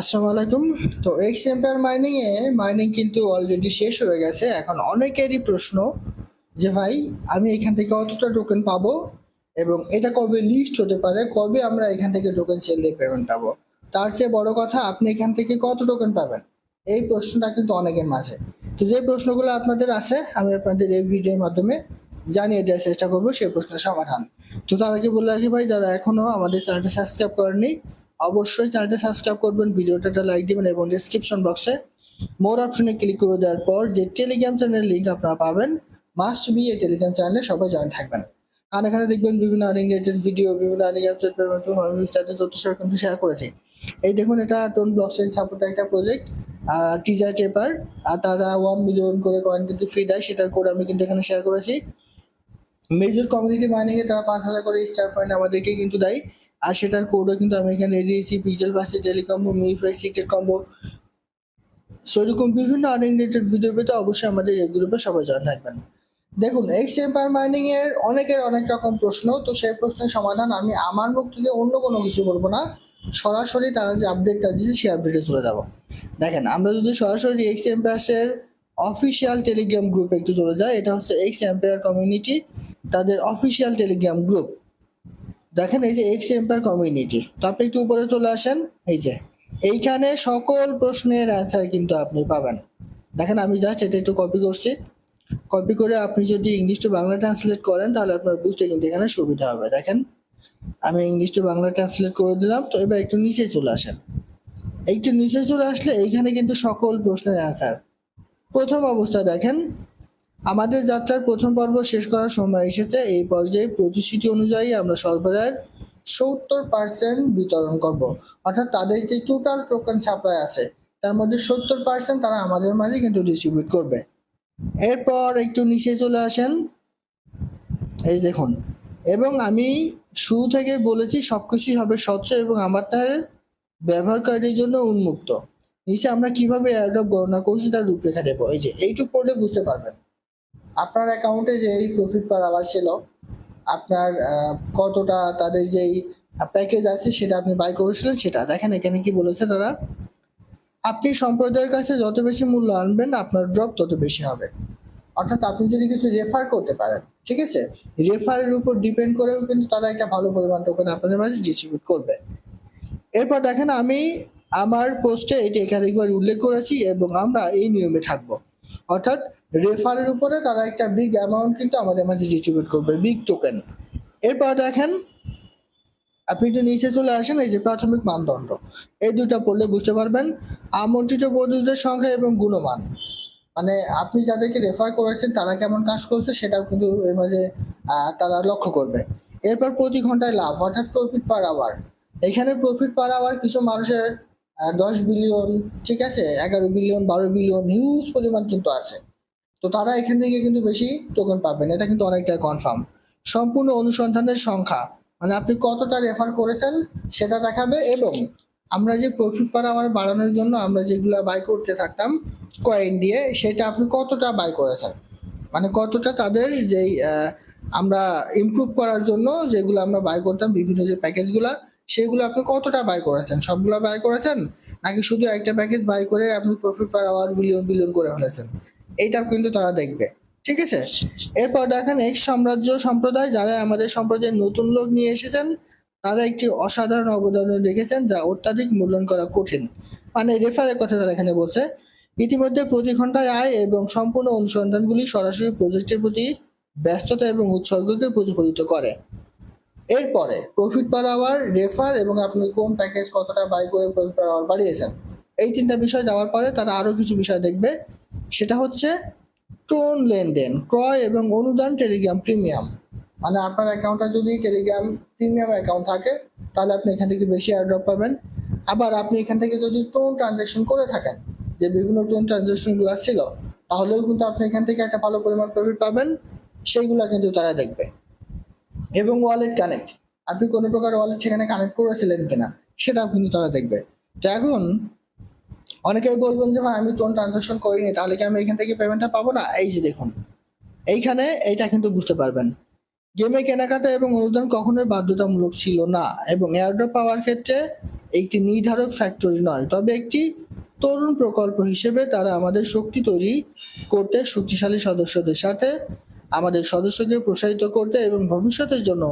আসসালামু আলাইকুম। তো এক্স এম্পায়ার মাইনিং এ মাইনিং কিন্তু অলরেডি শেষ হয়ে গেছে। এখন অনেকেরই প্রশ্ন যে ভাই, আমি এখান থেকে কতটা টোকেন পাবো? এবং এটা কবে লিস্ট হতে পারে? কবে আমরা এখান থেকে টোকেন সেলে পেমেন্ট পাবো? তার চেয়ে বড় কথা, আপনি এখান থেকে কত টোকেন পাবেন? এই প্রশ্নটা কিন্তু অনেকের মাঝে। তো যে প্রশ্নগুলো আপনাদের আছে, আমি আপনাদের এই ভিডিওর মাধ্যমে জানিয়ে দেওয়ার চেষ্টা করব, সেই প্রশ্নের সমাধান। তো তার আগে বলে রাখি ভাই, যারা এখনও আমাদের চ্যানেলটা সাবস্ক্রাইব করেনি অবশ্যই চ্যানেলটা সাবস্ক্রাইব করবেন, ভিডিওটা লাইক দিবেন এবং ডিসক্রিপশন বক্সে মোর অপশনে ক্লিক করে দেওয়ার পর যে টেলিগ্রাম চ্যানেলের লিঙ্ক আপনারা পাবেন মাস্ট বি এই টেলিগ্রাম চ্যানেলে সবাই জয়েন থাকবেন। আর এখানে দেখবেন বিভিন্ন আর্নিং রিলেটেড ভিডিও বিভিন্ন তথ্য সহ কিন্তু শেয়ার করেছি। এই দেখুন, এটা টোন ব্লকচেন সাপোর্ট একটা প্রজেক্ট টিজার টেপার আর তারা ওয়ান মিলিয়ন করে কয়েন কিন্তু ফ্রি দেয়, সেটার কোড আমি কিন্তু এখানে শেয়ার করেছি। মেজর কমিউনিটি মাইনিং এ তারা পাঁচ হাজার করে স্টার পয়েন্ট আমাদেরকে কিন্তু দেয়। আর সেটার কোডও কিন্তু আমি এখানে দিয়েছি পিক্সেল বাসে টেলিকম্বো মিফাই সিক্রেট কম্বো সেরকম বিভিন্ন আর্নিং রিলেটেড ভিডিও পেতে অবশ্যই আমাদের এই গ্রুপে সবাই জয়েন থাকবেন। দেখুন এক্স এম্পায়ার মাইনিং এর অনেকের অনেক রকম প্রশ্ন, তো সেই প্রশ্নের সমাধান আমি আমার মুখ থেকে অন্য কোনো কিছু বলব না। সরাসরি তারা যে আপডেটটা দিয়েছে, সেই আপডেটে চলে যাব। দেখেন, আমরা যদি সরাসরি এক্স এম্পায়ার্সের অফিসিয়াল টেলিগ্রাম গ্রুপে একটু চলে যাই, এটা হচ্ছে এক্স এম্পায়ার কমিউনিটি তাদের অফিসিয়াল টেলিগ্রাম গ্রুপ দেখেন এই যে এক্স এম্পায়ার কমিউনিটি তো আপনি একটু উপরে চলে আসেন, এই যে। এইখানে সকল প্রশ্নের অ্যান্সার কিন্তু আপনি পাবেন। দেখেন আমি জাস্ট এটা একটু কপি করছি। কপি করে আপনি যদি ইংলিশ টু বাংলা ট্রান্সলেট করেন, তাহলে আপনার বুঝতে কিন্তু এখানে সুবিধা হবে। দেখেন, আমি ইংলিশ টু বাংলা ট্রান্সলেট করে দিলাম, তো এবার একটু নিচে চলে আসেন। একটু নিচে চলে আসলে এইখানে কিন্তু সকল প্রশ্নের অ্যান্সার প্রথম অবস্থা দেখেন আমাদের যাত্রার প্রথম পর্ব শেষ করার সময় এসেছে। এই পর্যায়ে প্রতিশ্রুতি অনুযায়ী আমরা সরবরাহের সত্তর পার্সেন্ট বিতরণ করব। অর্থাৎ তাদের যে টোটাল টোকেন সাপ্লাই আছে, তার মধ্যে সত্তর পার্সেন্ট তারা আমাদের মাঝে কিন্তু ডিস্ট্রিবিউট করবে। এরপর একটু নিচে চলে আসেন। এই দেখুন, এবং আমি শুরু থেকে বলেছি সবকিছুই হবে স্বচ্ছ এবং আমাদের ব্যবহারকারীর জন্য উন্মুক্ত। নিচে আমরা কীভাবে অ্যাডপ গণনা করছি তার রূপরেখা দেবো। এই যে, এইটুকু পড়লে বুঝতে পারবেন। আপনার অ্যাকাউন্টে যে এই প্রফিট পার আবার ছিল, আপনার কতটা তাদের যেই প্যাকেজ আছে সেটা আপনি বাই করেছিলেন সেটা দেখেন, এখানে কি বলেছে তারা? আপনি সম্প্রদায়ের কাছে যত বেশি মূল্য আনবেন, আপনার ড্রপ তত বেশি হবে। অর্থাৎ আপনি যদি কিছু রেফার করতে পারেন, ঠিক আছে? রেফারের উপর ডিপেন্ড করেও কিন্তু তারা একটা ভালো পরিমাণ টোকেন আপনাদের মাঝে ডিস্ট্রিবিউট করবে। এরপর দেখেন আমি আমার পোস্টে এটি একাধিকবার উল্লেখ করেছি এবং আমরা এই নিয়মে থাকব। অর্থাৎ রেফারের উপরে তারা একটা বিগ অ্যামাউন্ট কিন্তু আমাদের মাঝে ডিস্ট্রিবিউট করবে বিগ টোকেন এরপর দেখেন, আপনি একটু নিচে চলে আসেন, এই যে প্রাথমিক মানদণ্ড। এই দুটো পড়লে বুঝতে পারবেন, আমন্ত্রিত বন্ধুদের সংখ্যা এবং গুণমান। মানে আপনি যাদেরকে রেফার করেছেন, তারা কেমন কাজ করছে সেটাও কিন্তু এর মাঝে তারা লক্ষ্য করবে। এরপর প্রতি ঘন্টায় লাভ, অর্থাৎ প্রফিট পার আওয়ার এখানে প্রফিট পার আওয়ার কিছু মানুষের দশ বিলিয়ন ঠিক আছে? এগারো বিলিয়ন বারো বিলিয়ন হিউজ পরিমাণ কিন্তু আছে। তো তারা এখান থেকে কিন্তু বেশি টোকেন পাবেন। এটা কিন্তু অনেকটা কনফার্ম সম্পূর্ণ অনুসন্ধানের সংখ্যা। মানে আপনি কতটা রেফার করেছেন সেটা দেখাবে এবং আমরা যে প্রফিট পার আমার বাড়ানোর জন্য আমরা যেগুলো বাই করতে থাকতাম কয়েন দিয়ে, সেটা আপনি কতটা বাই করেছেন? মানে কতটা তাদের যেই আমরা ইমপ্রুভ করার জন্য যেগুলো আমরা বাই করতাম, বিভিন্ন যে প্যাকেজগুলো সেগুলো আপনি কতটা বাই করেছেন? সবগুলো বাই করেছেন? নাকি শুধু একটা প্যাকেজ বাই করে আপনি profit per hour billion billion করে ফেলেছেন? এইটাও কিন্তু তারা দেখবে। ঠিক আছে? এরপর দেখেন এক্স সাম্রাজ্য সম্প্রদায়, যারা আমাদের সম্প্রদায়ের নতুন লোক নিয়ে এসেছেন, তারা একটি অসাধারণ অবদান রেখেছেন যা অত্যাধিক মূল্যায়ন করা কঠিন। মানে রেফারের কথা তারা এখানে বলছে। ইতিমধ্যে প্রতি ঘন্টায় আয় এবং সম্পূর্ণ অনুসন্ধানগুলি সরাসরি প্রজেক্টের প্রতি ব্যস্ততা এবং উৎসর্গকে প্রতিফলিত করে। এরপরে প্রফিট পার আওয়ার রেফার এবং আপনি কোন প্যাকেজ কতটা বাই করে প্রফিট পার আওয়ার বাড়িয়েছেন, এই তিনটা বিষয় যাওয়ার পরে তারা আরও কিছু বিষয় দেখবে। সেটা হচ্ছে টোন লেনদেন, ক্রয় এবং অনুদান টেলিগ্রাম প্রিমিয়াম। মানে আপনার অ্যাকাউন্টটা যদি টেলিগ্রাম প্রিমিয়াম অ্যাকাউন্ট থাকে, তাহলে আপনি এখান থেকে বেশি এয়ারড্রপ পাবেন। আবার আপনি এখান থেকে যদি টোন ট্রানজ্যাকশন করে থাকেন, যে বিভিন্ন টোন ট্রানজ্যাকশনগুলো ছিল, তাহলেও কিন্তু আপনি এখান থেকে একটা ভালো পরিমাণ প্রফিট পাবেন, সেইগুলো কিন্তু তারা দেখবে। এবং ওয়ালেট কানেক্ট আপনি কোনো প্রকার ওয়ালেট সেখানে কানেক্ট করেছিলেন কিনা, সেটাও কিন্তু তারা দেখবে। তো এখন অনেকেই বলবেন যে ভাই আমি টোন ট্রানজাকশন করিনি, তাহলে কি আমি এখান থেকে পেমেন্টটা পাবো না? এই যে দেখুন, এইখানে এইটা কিন্তু বুঝতে পারবেন। গেমে কেনাকাটা এবং অনুদান কখনোই বাধ্যতামূলক ছিল না এবং এয়ারড্রপ পাওয়ার ক্ষেত্রে একটি নির্ধারক ফ্যাক্টরি নয়, তবে একটি তরুণ প্রকল্প হিসেবে তারা আমাদের শক্তি তৈরি করতে শক্তিশালী সদস্যদের সাথে আমাদের সদস্যকে প্রসারিত করতে এবং ভবিষ্যতের জন্য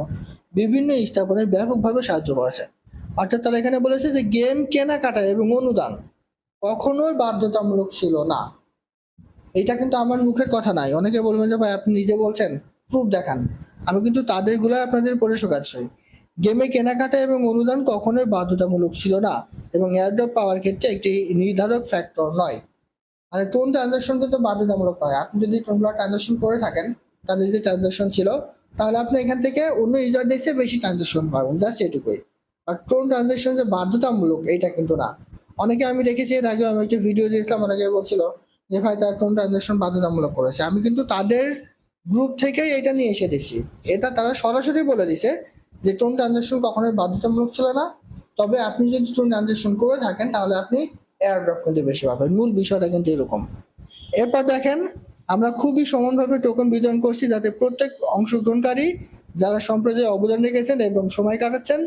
বিভিন্ন স্থাপনের ব্যাপকভাবে সাহায্য করেছে। অর্থাৎ তারা এখানে বলেছে যে গেম কেনাকাটা এবং অনুদান কখনোই বাধ্যতামূলক ছিল না। এটা কিন্তু আমার মুখের কথা নাই। অনেকে বলবেন যে ভাই, আপনি নিজে বলছেন, প্রুফ দেখান। আমি কিন্তু তাদেরগুলো আপনাদের পড়ে শোকাচ্ছি। গেমে কেনাকাটা এবং অনুদান কখনোই বাধ্যতামূলক ছিল না এবং এয়ারড্রপ পাওয়ার ক্ষেত্রে একটি নির্ধারক ফ্যাক্টর নয়। মানে টোন ট্রানজাকশন কিন্তু বাধ্যতামূলক নয়। আপনি যদি টোনগুলো ট্রানজাকশন করে থাকেন তাদের যে ট্রানজাকশন ছিল, তাহলে আপনি এখান থেকে অন্য ইউজার ডেক্সে বেশি ট্রানজাকশন পাবেন জাস্ট এটুকুই। আর টোন ট্রানজাকশন যে বাধ্যতামূলক এটা কিন্তু না। অনেকে আমি দেখেছি, এর আগে আমি একটা ভিডিও দিয়েছিলাম অনেকে বলছিল যে, ভাই, তার টোন ট্রানজাকশন বাধ্যতামূলক করেছে। আমি কিন্তু তাদের গ্রুপ থেকেই এটা নিয়ে এসে দিচ্ছি। এটা তারা সরাসরি বলে দিছে যে টোন ট্রানজাকশন কখনোই বাধ্যতামূলক ছিল না। তবে আপনি যদি টোন ট্রানজাকশন করে থাকেন, তাহলে আপনি এয়ারড্রপ কিন্তু বেশি পাবেন। মূল বিষয়টা কিন্তু এরকম। এরপর দেখেন আমরা খুবই সমানভাবে টোকন বিতরণ করছি যাতে প্রত্যেক অংশগ্রহণকারী যারা সম্প্রদায়ে অবদান রেখেছেন এবং সময় কাটাচ্ছেন,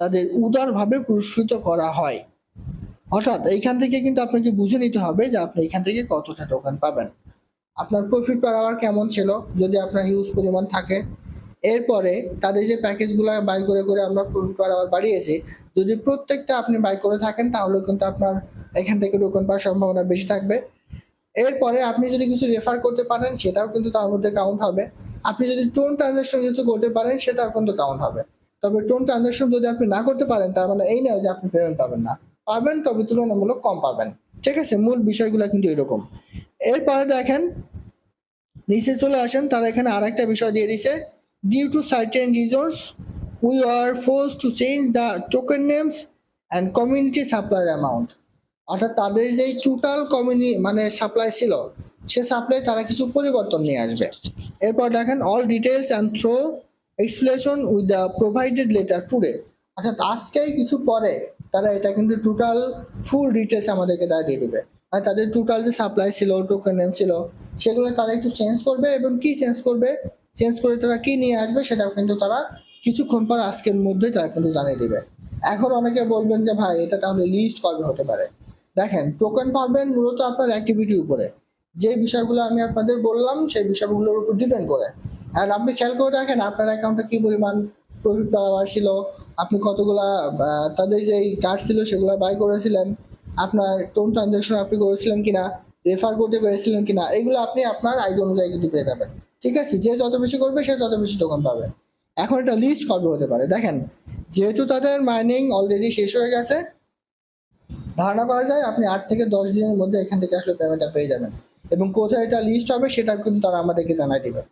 তাদের উদারভাবে পুরস্কৃত করা হয়। অর্থাৎ এইখান থেকে কিন্তু আপনাকে বুঝে নিতে হবে যে আপনি এখান থেকে কতটা টোকেন পাবেন। আপনার প্রফিট পার আওয়ার কেমন ছিল? যদি আপনার হিউজ পরিমাণ থাকে। এরপরে তাদের যে প্যাকেজগুলো বাই করে করে আমরা প্রফিট পার আওয়ার বাড়িয়েছি, যদি প্রত্যেকটা আপনি বাই করে থাকেন, তাহলে কিন্তু আপনার এখান থেকে টোকেন পাওয়ার সম্ভাবনা বেশি থাকবে। এরপরে আপনি যদি কিছু রেফার করতে পারেন, সেটাও কিন্তু তার মধ্যে কাউন্ট হবে। আপনি যদি টোন ট্রানজাকশন কিছু করতে পারেন, সেটাও কিন্তু কাউন্ট হবে। তবে টোন ট্রানজাকশন যদি আপনি না করতে পারেন, তার মানে এই নয় যে আপনি পেমেন্ট পাবেন না। পাবেন, তবে তুলনামূলক কম পাবেন। ঠিক আছে? মূল বিষয়গুলো কিন্তু এরকম। এরপরে দেখেন, নিচে চলে আসেন, তারা এখানে আর একটা বিষয় দিয়ে দিছে। Due to certain reasons we are forced to change the token names and community supply amount অর্থাৎ তাদের যেই টোটাল কমিউনি মানে সাপ্লাই ছিল, সে সাপ্লাই তারা কিছু পরিবর্তন নিয়ে আসবে। এরপর দেখেন all details and through explanation with the provided letter today অর্থাৎ আজকেই কিছু পরে তারা এটা কিন্তু টোটাল ফুল ডিটেলস আমাদেরকে তারা দিয়ে দেবে। আর তাদের টোটাল যে সাপ্লাই ছিল টোকেন ছিল, সেগুলো তারা একটু চেঞ্জ করবে এবং কি চেঞ্জ করবে চেঞ্জ করে তারা কি নিয়ে আসবে, সেটাও কিন্তু তারা কিছুক্ষণ পর আজকের মধ্যেই তারা কিন্তু জানিয়ে দিবে। এখন অনেকে বলবেন যে, ভাই, এটা তাহলে লিস্ট কবে হতে পারে? দেখেন টোকেন পাবেন মূলত আপনার অ্যাক্টিভিটির উপরে। যে বিষয়গুলো আমি আপনাদের বললাম, সেই বিষয়গুলোর উপর ডিপেন্ড করে। আর আপনি খেয়াল করে দেখেন, আপনার অ্যাকাউন্টে কি পরিমাণ প্রফিট পাওয়ার ছিল, আপনি কতগুলা তাদের যে কার্ড ছিল সেগুলো বাই করেছিলেন, আপনার টোন ট্রানজাকশন আপনি করেছিলেন কিনা রেফার করতে পেরেছিলেন কিনা, এগুলো আপনি আপনার আইডি অনুযায়ী কিন্তু পেয়ে যাবেন। ঠিক আছে? যে যত বেশি করবে, সে তত বেশি টোকন পাবে। এখন এটা লিস্ট কবে হতে পারে। দেখেন, যেহেতু তাদের মাইনিং অলরেডি শেষ হয়ে গেছে ধারণা করা যায় আপনি আট থেকে দশ দিনের মধ্যে এখান থেকে আসলে পেমেন্টটা পেয়ে যাবেন। এবং কোথায় এটা লিস্ট হবে সেটা কিন্তু তারা আমাদেরকে জানাই দেবে।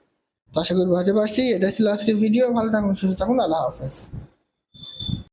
তো আশা করি বুঝতে পারছি। এটা ছিল আজকের ভিডিও ভালো থাকুন, সুস্থ থাকুন। আল্লাহ হাফেজ।